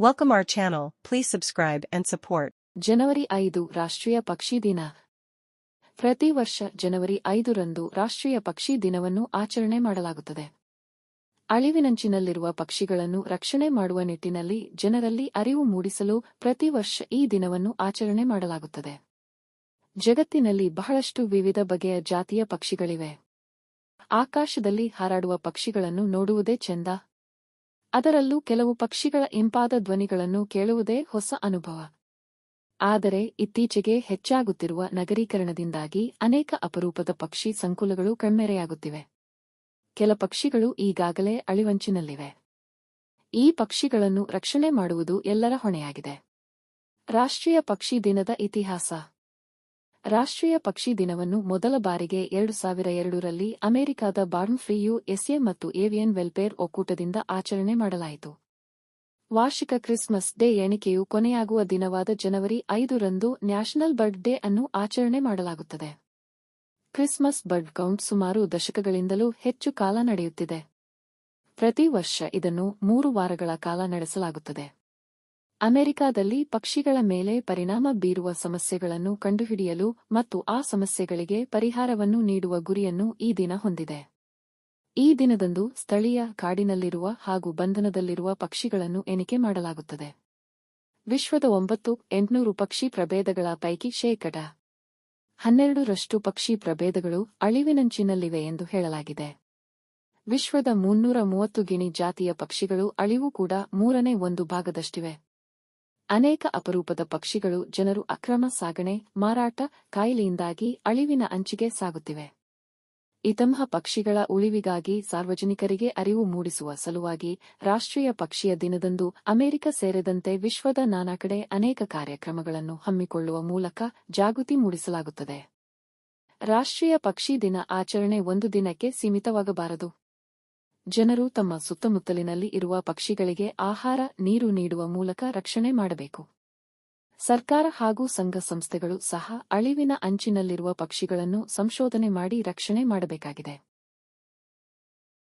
Welcome our channel, please subscribe and support. ಜನವರಿ ಐದು ರಾಷ್ಟ್ರೀಯ ಪಕ್ಷಿ ದಿನ. ಪ್ರತಿ ವರ್ಷ ಜನವರಿ ಐದರಂದು ರಾಷ್ಟ್ರೀಯ ಪಕ್ಷಿ ದಿನವನ್ನು ಆಚರಣೆ ಮಾಡಲಾಗುತ್ತದೆ. ಅಳಿವಿನಂಚಿನಲ್ಲಿರುವ ಪಕ್ಷಿಗಳನ್ನು ರಕ್ಷಣೆ ಮಾಡುವ ನಿಟ್ಟಿನಲ್ಲಿ ಜನರಲ್ಲಿ ಅರಿವು ಮೂಡಿಸಲು ಪ್ರತಿ ವರ್ಷ ಈ ದಿನವನ್ನು ಆಚರಣೆ ಮಾಡಲಾಗುತ್ತದೆ. ಜಗತ್ತಿನಲ್ಲಿ ಬಹಳಷ್ಟು ವಿವಿಧ ಬಗೆಯ ಜಾತಿಯ ಪಕ್ಷಿಗಳಿವೆ. ಆಕಾಶದಲ್ಲಿ ಹಾರಾಡುವ ಪಕ್ಷಿಗಳನ್ನು ನೋಡುವುದೇ ಚೆಂದ. ಅದರಲ್ಲೂ ಕೆಲವು ಪಕ್ಷಿಗಳ ಇಂಪಾದ ಧ್ವನಿಗಳನ್ನು ಕೇಳುವುದೇ ಹೊಸ ಅನುಭವ. ಆದರೆ ಇತ್ತೀಚೆಗೆ ಹೆಚ್ಚಾಗುತ್ತಿರುವ ನಗರೀಕರಣದಿಂದಾಗಿ ಅನೇಕ ಅಪರೂಪದ ಪಕ್ಷಿ ಸಂಕುಲಗಳು ಕಣ್ಮೆರೆಯಾಗುತ್ತಿವೆ. ಕೆಲ ಪಕ್ಷಿಗಳು ಈಗಾಗಲೇ ಅಳಿವಂಚಿನಲ್ಲಿವೆ. ಈ ಪಕ್ಷಿಗಳನ್ನು ರಕ್ಷಣೆ ಮಾಡುವುದು ಎಲ್ಲರ ಹೊಣೆಯಾಗಿದೆ. ರಾಷ್ಟ್ರೀಯ ಪಕ್ಷಿ ದಿನದ ಇತಿಹಾಸ. ರಾಷ್ಟ್ರೀಯ ಪಕ್ಷಿ ದಿನವನ್ನು ಮೊದಲ ಬಾರಿಗೆ ಎರಡು ಸಾವಿರ ಎರಡರಲ್ಲಿ ಅಮೆರಿಕದ ಬಾರ್ನ್ ಫ್ರೀ ಯುಎಸ್ಎ ಮತ್ತು ಏವಿಯನ್ ವೆಲ್ಫೇರ್ ಒಕ್ಕೂಟದಿಂದ ಆಚರಣೆ ಮಾಡಲಾಯಿತು. ವಾರ್ಷಿಕ ಕ್ರಿಸ್ಮಸ್ ಡೇ ಎಣಿಕೆಯು ಕೊನೆಯಾಗುವ ದಿನವಾದ ಜನವರಿ ಐದರಂದು ನ್ಯಾಷನಲ್ ಬರ್ಡ್ ಡೇ ಅನ್ನು ಆಚರಣೆ ಮಾಡಲಾಗುತ್ತದೆ. ಕ್ರಿಸ್ಮಸ್ ಬರ್ಡ್ ಕೌಂಟ್ ಸುಮಾರು ದಶಕಗಳಿಂದಲೂ ಹೆಚ್ಚು ಕಾಲ ನಡೆಯುತ್ತಿದೆ. ಪ್ರತಿ ವರ್ಷ ಇದನ್ನು ಮೂರು ವಾರಗಳ ಕಾಲ ನಡೆಸಲಾಗುತ್ತದೆ. ಅಮೆರಿಕಾದಲ್ಲಿ ಪಕ್ಷಿಗಳ ಮೇಲೆ ಪರಿಣಾಮ ಬೀರುವ ಸಮಸ್ಯೆಗಳನ್ನು ಕಂಡುಹಿಡಿಯಲು ಮತ್ತು ಆ ಸಮಸ್ಯೆಗಳಿಗೆ ಪರಿಹಾರವನ್ನು ನೀಡುವ ಗುರಿಯನ್ನು ಈ ದಿನ ಹೊಂದಿದೆ. ಈ ದಿನದಂದು ಸ್ಥಳೀಯ ಕಾಡಿನಲ್ಲಿರುವ ಹಾಗೂ ಬಂಧನದಲ್ಲಿರುವ ಪಕ್ಷಿಗಳನ್ನು ಎಣಿಕೆ ಮಾಡಲಾಗುತ್ತದೆ. ವಿಶ್ವದ ಒಂಬತ್ತು ಎಂಟುನೂರು ಪಕ್ಷಿ ಪ್ರಭೇದಗಳ ಪೈಕಿ ಶೇಕಡ ಹನ್ನೆರಡರಷ್ಟು ಪಕ್ಷಿ ಪ್ರಭೇದಗಳು ಅಳಿವಿನಂಚಿನಲ್ಲಿವೆ ಎಂದು ಹೇಳಲಾಗಿದೆ. ವಿಶ್ವದ ಮುನ್ನೂರ ಮೂವತ್ತು ಗಿಣಿ ಜಾತಿಯ ಪಕ್ಷಿಗಳು ಅಳಿವು ಕೂಡ ಮೂರನೇ ಒಂದು ಭಾಗದಷ್ಟಿವೆ. ಅನೇಕ ಅಪರೂಪದ ಪಕ್ಷಿಗಳು ಜನರು ಅಕ್ರಮ ಸಾಗಣೆ, ಮಾರಾಟ, ಕಾಯಿಲೆಯಿಂದಾಗಿ ಅಳಿವಿನ ಅಂಚಿಗೆ ಸಾಗುತ್ತಿವೆ. ಇತಂಹ ಪಕ್ಷಿಗಳ ಉಳಿವಿಗಾಗಿ ಸಾರ್ವಜನಿಕರಿಗೆ ಅರಿವು ಮೂಡಿಸುವ ಸಲುವಾಗಿ ರಾಷ್ಟ್ರೀಯ ಪಕ್ಷಿಯ ದಿನದಂದು ಅಮೆರಿಕ ಸೇರಿದಂತೆ ವಿಶ್ವದ ನಾನಾ ಕಡೆ ಅನೇಕ ಕಾರ್ಯಕ್ರಮಗಳನ್ನು ಹಮ್ಮಿಕೊಳ್ಳುವ ಮೂಲಕ ಜಾಗೃತಿ ಮೂಡಿಸಲಾಗುತ್ತದೆ. ರಾಷ್ಟ್ರೀಯ ಪಕ್ಷಿ ದಿನ ಆಚರಣೆ ಒಂದು ದಿನಕ್ಕೆ ಸೀಮಿತವಾಗಬಾರದು. ಜನರು ತಮ್ಮ ಸುತ್ತಮುತ್ತಲಿನಲ್ಲಿ ಇರುವ ಪಕ್ಷಿಗಳಿಗೆ ಆಹಾರ, ನೀರು ನೀಡುವ ಮೂಲಕ ರಕ್ಷಣೆ ಮಾಡಬೇಕು. ಸರ್ಕಾರ ಹಾಗೂ ಸಂಘ ಸಂಸ್ಥೆಗಳು ಸಹ ಅಳಿವಿನ ಅಂಚಿನಲ್ಲಿರುವ ಪಕ್ಷಿಗಳನ್ನು ಸಂಶೋಧನೆ ಮಾಡಿ ರಕ್ಷಣೆ ಮಾಡಬೇಕಾಗಿದೆ.